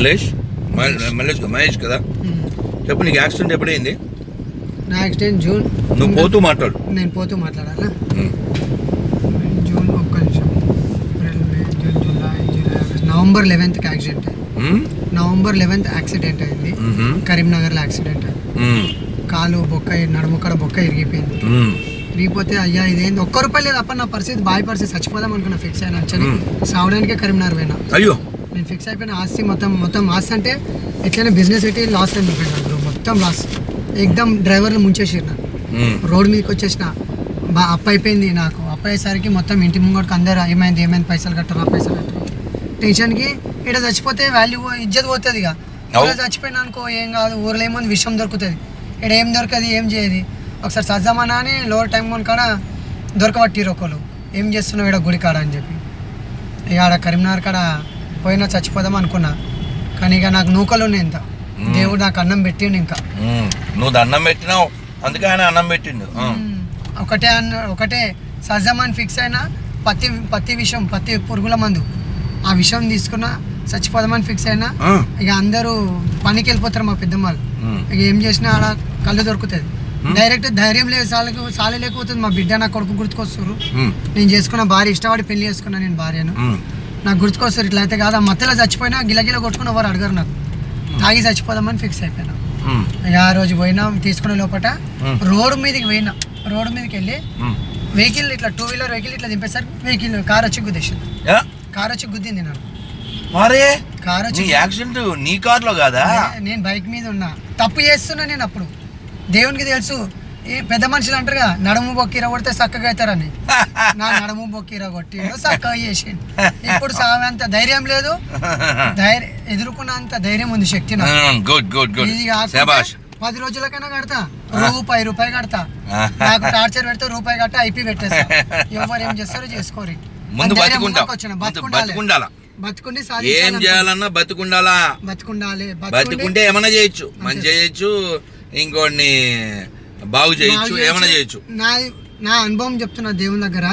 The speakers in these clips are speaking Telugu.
మల్లేష్ మల్- మల్లేష్ కాదు, మహేష్ కదా? చెప్పు నీకు యాక్సిడెంట్ ఎప్పుడైంది? నా యాక్సిడెంట్ జూన్ నువ్వు పోతూ మాట్లాడు. నేను పోతూ మాట్లాడాలా. జూన్ ఒక్క నిమిషం. April, May, June July July August November లెవెన్త్కి accident? November eleventh accident అయింది. కరీంనగర్లో యాక్సిడెంట్ అయింది. కాలు బొక్క నడుముక్కడ బొక్క ఇరిగిపోయింది. ఇరిగిపోతే అయ్యా ఇదేంది? ఒక్క రూపాయలు లేదు. అప్ప నా పరిస్థితి బాయ్ పరిస్థితి చచ్చిపోదాం అనుకున్నా ఫిక్స్ అయినా. మ్మ్. సావడానికే కరీంనగర్ పోయినా. అయ్యో. నేను ఫిక్స్ అయిపోయిన ఆస్తి మొత్తం మొత్తం ఆస్తి అంటే ఎట్లయినా బిజినెస్ పెట్టి లాస్ అని చెప్పాను మొత్తం లాస్ ఎగ్దమ్ డ్రైవర్లు ఉమ్. రోడ్ మీదకి వచ్చేసిన. బా అప్ అయిపోయింది నాకు. అప్ అయ్యేసరికి మొత్తం ఇంటి ముంగడికి అందరు ఏమైంది ఏమైంది పైసలు కట్టరా పైసలు కట్టరా. టెన్షన్కి ఇక్కడ చచ్చిపోతే వాల్యూ ఇజ్జత్ పోతుంది ఇక. చచ్చిపోయినా అనుకో ఏం కాదు ఊర్లో ఏముంది విషయం దొరుకుతుంది. ఇక్కడ ఏం దొరకదు ఏం చేయదు. ఒకసారి సజ్జమానా అని లోవర్ టైం కాడ దొరకబట్టిరు ఒకళ్ళు. ఏం చేస్తున్నావు ఇక్కడ గుడి కాడ అని చెప్పి. ఇక ఆడ కరీంనగర్ కాడ పోయినా చచ్చిపోదాం అనుకున్నా కానీ ఇక నాకు నూకలు ఉన్నాయి ఇంత. దేవుడు నాకు అన్నం పెట్టిండు ఇంకా. నువ్వు దండం పెట్టినావు అందుకే ఆయన అన్నం పెట్టిండు. ఒకటే అన్న ఒకటే సజ్జమాన్ ఫిక్స్ అయినా పత్తి పత్తి విషయం పత్తి పురుగుల మందు ఆ విషయం తీసుకున్న చచ్చిపోదామని ఫిక్స్ అయినా. ఇక అందరూ పనికి వెళ్ళిపోతారు మా పెద్దమ్మాళ్ళు. ఇక ఏం చేసినా ఆడ కళ్ళు దొరుకుతుంది. డైరెక్ట్ ధైర్యం లేదు సాలకు సాలే లేకపోతుంది మా బిడ్డ నా కొడుకు గుర్తుకొస్తారు. నేను చేసుకున్న భార్య ఇష్టపడి పెళ్ళి చేసుకున్నా నేను భార్యను. నాకు గుర్తుకొస్తారు ఇట్లా అయితే కాదు. ఆ మధ్యలో చచ్చిపోయినా గిలగిల కొట్టుకుని ఎవరు అడగరు నాకు. తాగి చచ్చిపోదామని ఫిక్స్ అయిపోయినా. ఇక ఆ రోజు పోయినా తీసుకునే లోపల Hmm. రోడ్డు మీదకి పోయినా. రోడ్డు మీదకి వెళ్ళి. వెహికల్ ఇట్లా టూ వీలర్ వెహికల్ ఇట్లా దింపేసరికి వెహికల్ కార్ వచ్చి గుద్దేసింది. కార్ వచ్చి గుద్దింది నాకు మరే? కార్ వచ్చి యాక్సిడెంట్ నీ కార్లో కాదా? నేను బైక్ మీద ఉన్నా. తప్పు చేస్తున్నా నేను అప్పుడు. దేవునికి తెలుసు ఈ పెద్ద మనుషులు అంటారుగా నడుము బొక్కిర కొడితే చక్కగా అవుతారని. నా నడుము బొక్కిర కొట్టిండు చక్కగా చేసిండు. ఇప్పుడు సామె ధైర్యం లేదు. ధైర్యం ఎదుర్కొన్నంత ధైర్యం ఉంది శక్తి గుడ్ గుడ్ పది రోజులకైనా కడతా. రూపాయి రూపాయి కడతా. నాకు టార్చర్ పెడితే రూపాయి కట్ట ఐపీ పెట్టేస్తా. ఎవరు ఏం చేస్తారో చేసుకోరి. ముందు బతుకుండాలి. బతుకుండాలా? బతుకుండి ఏం చేయాలన్నా బతుకుండాలా? బతుకుండాలి. బతుకుంటే ఏమైనా చేయొచ్చు. మంచి చేయొచ్చు. ఇంకోటిని బాగు చేయొచ్చు ఏమైనా చేయొచ్చు. నా నా అనుభవం చెప్తున్నా దేవుని దగ్గర.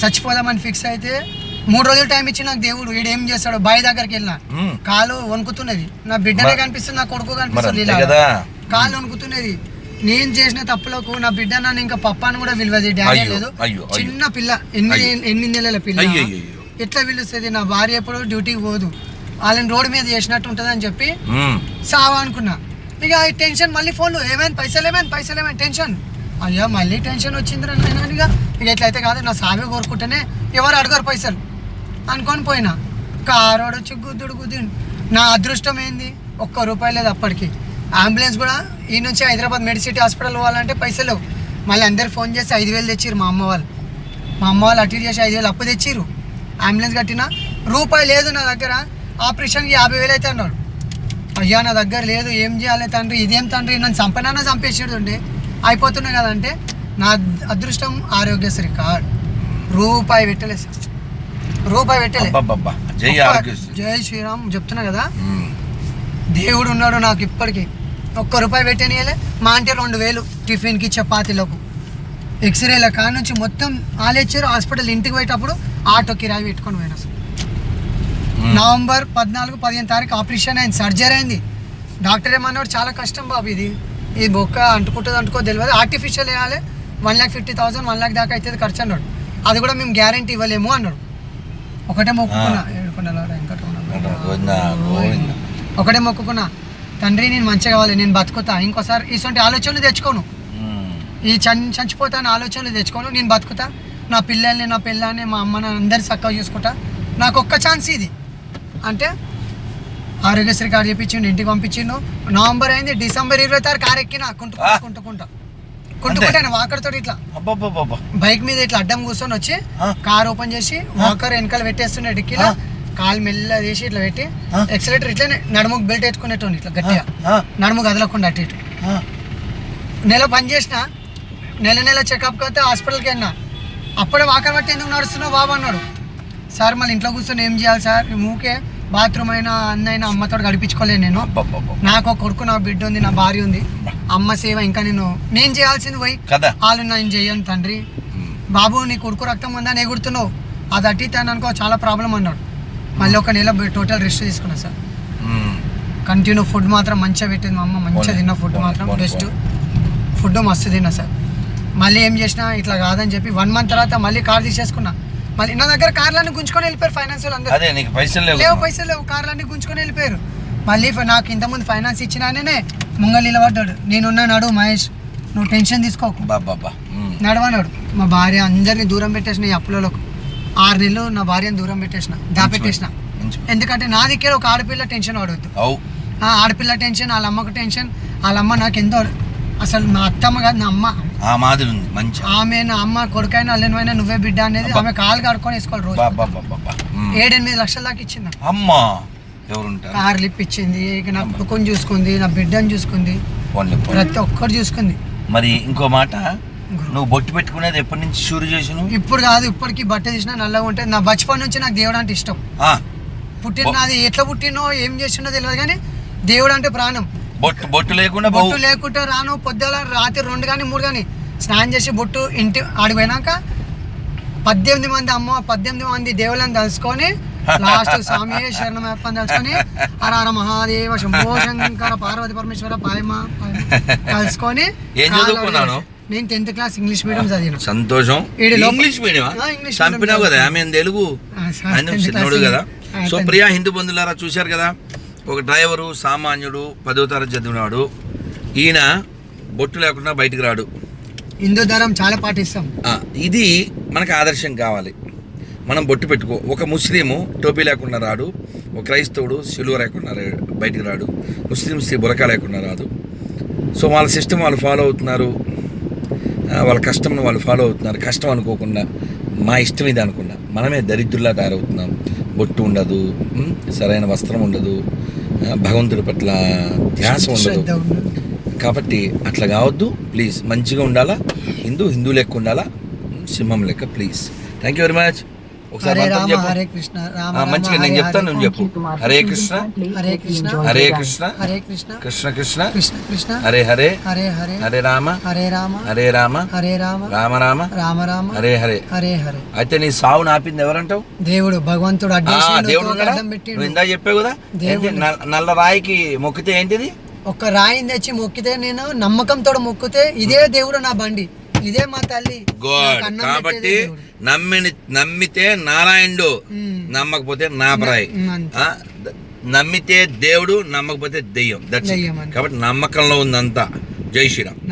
చచ్చిపోదామని ఫిక్స్ అయితే మూడు రోజులు టైం ఇచ్చి నాకు దేవుడు వీడు ఏం చేస్తాడు బావి దగ్గరికి వెళ్ళినా. కాలు వణుకుతున్నది నా బిడ్డనే కనిపిస్తుంది నా కొడుకు కనిపిస్తుంది కాలు వణుకుతున్నది నేను చేసిన తప్పులకు నా బిడ్డ నన్ను ఇంకా పప్పాను కూడా విలువది డాడీ లేదు. చిన్న పిల్ల ఎనిమిది. ఎనిమిది నెలల పిల్ల. ఎట్లా పిలుస్తుంది నా భార్య ఎప్పుడు డ్యూటీకి పోదు వాళ్ళని రోడ్డు మీద చేసినట్టు ఉంటుంది అని చెప్పి. సావా అనుకున్నా ఇక టెన్షన్ మళ్ళీ ఫోన్లు. ఏమైంది? పైసలు ఏమైంది? పైసలు ఏమైంది? టెన్షన్. అయ్యా మళ్ళీ టెన్షన్ వచ్చిందిరా నేను ఇక ఇక ఎట్లయితే కాదు నా సావే కోరుకుంటేనే ఎవరు అడగరు పైసలు. అనుకొని పోయినా. కారోడు వచ్చి గుద్దుడు గుద్దిండు. నా అదృష్టం ఏంది? ఒక్క రూపాయి లేదు అప్పటికి. అంబులెన్స్ కూడా ఈ నుంచి హైదరాబాద్ మెడిసిటీ హాస్పిటల్ పోవాలంటే పైసలు మళ్ళీ అందరు ఫోన్ చేసి ఐదు వేలు తెచ్చిర్రు మా అమ్మ వాళ్ళు. మా అమ్మ వాళ్ళు అటు చేసి ఐదు వేలు అప్పు తెచ్చిర్రు. అంబులెన్స్ కట్టినా. రూపాయి లేదు నా దగ్గర. ఆపరేషన్కి యాభై వేలు అయితే అన్నాడు. అయ్యా నా దగ్గర లేదు ఏం చేయాలి తండ్రి? ఇదేం తండ్రి? నన్ను చంపనన్నా చంపేసాడు ఉండే అయిపోతున్నాయి కదంటే నా అదృష్టం ఆరోగ్యశ్రీ కార్డ్. రూపాయి పెట్టలే సార్. రూపాయి పెట్టలే. జై శ్రీరామ్ చెప్తున్నా కదా. దేవుడు ఉన్నాడు నాకు ఇప్పటికీ. ఒక్క రూపాయి పెట్టనియలే మా అంటే రెండు వేలు టిఫిన్కి చపాతీలకు. ఎక్స్రేల కాడ నుంచి మొత్తం ఆలేచ్చారు హాస్పిటల్ ఇంటికి పోయేటప్పుడు ఆటో కిరాయి పెట్టుకొని పోయినా. నవంబర్ పద్నాలుగు పదిహేను తారీఖు ఆపరేషన్ అయింది సర్జరీ అయింది. డాక్టర్ ఏమన్నాడు చాలా కష్టం బాబు ఇది. ఈ బొక్క అంటుకుంటుంది అంటుకో తెలియదు. ఆర్టిఫిషియల్ వేయాలి. One lakh fifty thousand one lakh దాకా అవుతుంది ఖర్చు అన్నాడు. అది కూడా మేము గ్యారంటీ ఇవ్వలేము అన్నాడు. ఒకటే మొక్కుకున్నా. ఏడుకొండల వెంకటరమణ. ఒకటే మొక్కుకున్నా. తండ్రి నేను మంచిగా కావాలి నేను బతుకుతా. ఇంకోసారి ఇటువంటి ఆలోచనలు తెచ్చుకోను. ఈ చన్ చచ్చిపోతాను ఆలోచనలు తెచ్చుకోను. నేను బతుకుతా. నా పిల్లల్ని నా పిల్లని మా అమ్మని అందరి చక్కగా చూసుకుంటా. నాకు ఒక్క ఛాన్స్ ఇది. అంటే ఆరోగ్యశ్రీ కార్డు చెప్పించిండు ఇంటికి పంపించిండు నవంబర్ అయింది డిసెంబర్ ఇరవై తారీఖు కారు ఎక్కిన కుంటుకుంటా. కుంటుకుంటా కుంటుకుంటాను వాకర్తో ఇట్లా. బైక్ మీద ఇట్లా అడ్డం కూర్చొని వచ్చి. కార్ ఓపెన్ చేసి వాకర్ వెనకాల పెట్టేస్తుండే డిక్కీలో. కాలు మెల్ల తీసి ఇట్లా పెట్టి. ఎక్సలేటర్ ఇట్లనే నడుముకు బెల్ట్ ఎత్తుకునేటోని ఇట్లా గట్టిగా నడుము కదలకుండా అటు ఇటు. నెల పని చేసిన నెల నెల చెకప్ అయితే హాస్పిటల్కి వెళ్ళినా అప్పుడే వాకర్ బట్టి ఎందుకు నడుస్తున్నావు బాబు అన్నాడు సార్ మళ్ళీ ఇంట్లో కూర్చొని ఏం చేయాలి సార్ మూకే బాత్రూమ్ అయినా అన్నైనా అమ్మతో గడిపించుకోలేను నేను. నాకు ఒక కొడుకు నా బిడ్డ ఉంది నా భార్య ఉంది. అమ్మ సేవ ఇంకా నేను నేను చేయాల్సింది పోయి కదా. వాళ్ళు నేను చెయ్యను తండ్రి. బాబు నీ కొడుకు రక్తం ఉందని ఎగురుతున్నావు. అది అట్టి తను అనుకో చాలా ప్రాబ్లం అన్నాడు. మళ్ళీ ఒక నెల టోటల్ రెస్ట్ తీసుకున్నా సార్. కంటిన్యూ ఫుడ్ మాత్రం మంచిగా పెట్టింది మా అమ్మ. మంచిగా తిన్న ఫుడ్ మాత్రం బెస్ట్. ఫుడ్ మస్తు తిన్నా సార్. మళ్ళీ ఏం చేసినా ఇట్లా కాదని చెప్పి వన్ మంత్ తర్వాత మళ్ళీ కార్ తీసేసుకున్నా. మళ్ళీ నా దగ్గర కార్లన్నీ గుంజుకొని వెళ్ళిపోయారు ఫైనాన్స్ వాళ్ళు అందరూ. అదే నీకు పైసలు లేవు లేవు పైసలు లేవు కార్లన్నీ గుంజుకొని వెళ్ళిపోయారు. మళ్ళీ నాకు ఇంతకుముందు ఫైనాన్స్ ఇచ్చినానే ముంగల్ నిలబడ్డాడు. నేనున్నా నడు మహేష్ నువ్వు టెన్షన్ తీసుకోకు. బాబా నడవనాడు మా భార్య అందరిని దూరం పెట్టేసిన ఈ అప్పులకు ఆరు నెలలు నా భార్యను దూరం పెట్టేసిన దాపెట్టేసిన. ఎందుకంటే నా దగ్గర ఒక ఆడపిల్ల టెన్షన్ ఆ ఆడపిల్ల టెన్షన్ వాళ్ళ అమ్మకు టెన్షన్ వాళ్ళ అమ్మ నాకు ఎంతో అసలు మా అత్తమ్మ కాదు నా అమ్మ. ఆ మాదిరి ఉంది మంచి ఆమె నా అమ్మ కొడుకైనా అల్లెనవైనా నువ్వే బిడ్డ అనేది ఆమె కాలు కడుక్కొని వేసుకోవాలి రోజు. ఏడెనిమిది లక్షల దాకా ఇచ్చింది. అమ్మా ఎవరుంటారు? కార్ లిప్ ఇచ్చింది ఇక నా కొడుకుని చూసుకుంది నా బిడ్డని చూసుకుంది. పోన్లే, పోన్లే. ప్రతి ఒక్కరు చూసుకుంది. మరి ఇంకో మాట నువ్వు బొట్టు పెట్టుకునేది ఎప్పటి నుంచి షూరు చేసినావు? ఇప్పుడు కాదు ఇప్పటికి బట్ట తీసినా నల్లగా ఉంటుంది నా బచపన్ నుంచి నాకు దేవుడు అంటే ఇష్టం. పుట్టిన నాది ఎట్లా పుట్టినో ఏం చేసినో తెలియదు కానీ దేవుడు అంటే ప్రాణం. బొట్టు బొట్టు లేకుండా బొట్టు లేకుంటే రాను పొద్దుల రాత్రి రెండు కానీ మూడు కానీ స్నానం చేసి బొట్టు ఇంటి ఆడిపోయినాక పద్దెనిమిది మంది అమ్మ పద్దెనిమిది మంది దేవుళ్ళని తలుసుకొని లాస్ట్ స్వామి శరణమప్పని తలుసుకొని హర మహాదేవ శంభో శంకర పార్వతి పరమేశ్వర పాయమ కలుసుకొని ఏం చదువుకున్నాను? నేను టెన్త్ క్లాస్ ఇంగ్లీష్ మీడియం చదివాను. సంతోషం. ఇంగ్లీష్ మీడియం చంపినావు కదా ఆమె తెలుగు? చిన్నోడు కదా. సో. ప్రియా హిందూ బంధువులారా చూశారు కదా? ఒక డ్రైవరు సామాన్యుడు పదో తరగతి చదివినాడు. ఈయన బొట్టు లేకుండా బయటికి రాడు. హిందూ ధర్మం చాలా పాటిస్తాం. ఇది మనకు ఆదర్శం కావాలి. మనం బొట్టు పెట్టుకో ఒక ముస్లిము టోపీ లేకుండా రాడు ఒక క్రైస్తవుడు సిలువ లేకుండా బయటికి రాడు ముస్లిం స్త్రీ బురకా లేకుండా రాదు. సో వాళ్ళ సిస్టమ్ వాళ్ళు ఫాలో అవుతున్నారు. వాళ్ళ కష్టంను వాళ్ళు ఫాలో అవుతున్నారు. కష్టం అనుకోకుండా మా ఇష్టం ఇది అనుకున్నా. మనమే దరిద్రులా తయారవుతున్నాం. బొట్టు ఉండదు? సరైన వస్త్రం ఉండదు భగవంతుడి పట్ల ధ్యాస ఉండదు. కాబట్టి అట్లా కావద్దు ప్లీజ్ మంచిగా ఉండాలా హిందూ హిందూ లెక్క ఉండాలా సింహం లెక్క please thank you very much ఒకసారి హరే కృష్ణ మంచిగా నేను చెప్తాను. నువ్వు చెప్పు. హరే కృష్ణ. హరే కృష్ణ. హరే కృష్ణ. హరే కృష్ణ. కృష్ణ కృష్ణ. కృష్ణ కృష్ణ. హరే హరే. హరే హరే. హరే రామ. హరే రామ. హరే రామ. హరే రామ. రామ రామ. రామ రామ. హరే హరే. హరే హరే. అయితే నీ సావు నాపింది ఎవరంటావు? దేవుడు భగవంతుడు దేవుడు నువ్వు ఇందా చెప్పావు కదా? నల్ల రాయికి మొక్కితే ఏంటిది? ఒక రాయిని తెచ్చి మొక్కితే నేను నమ్మకంతో మొక్కితే ఇదే దేవుడు నా బండి. ఇదే మా తల్లి. గుడ్ కాబట్టి. నమ్మిని నమ్మితే నారాయణుడు. నమ్మకపోతే నాపరాయి నమ్మితే దేవుడు నమ్మకపోతే దెయ్యం. దట్స్. కాబట్టి నమ్మకంలో ఉందంతా. జై శ్రీరామ్.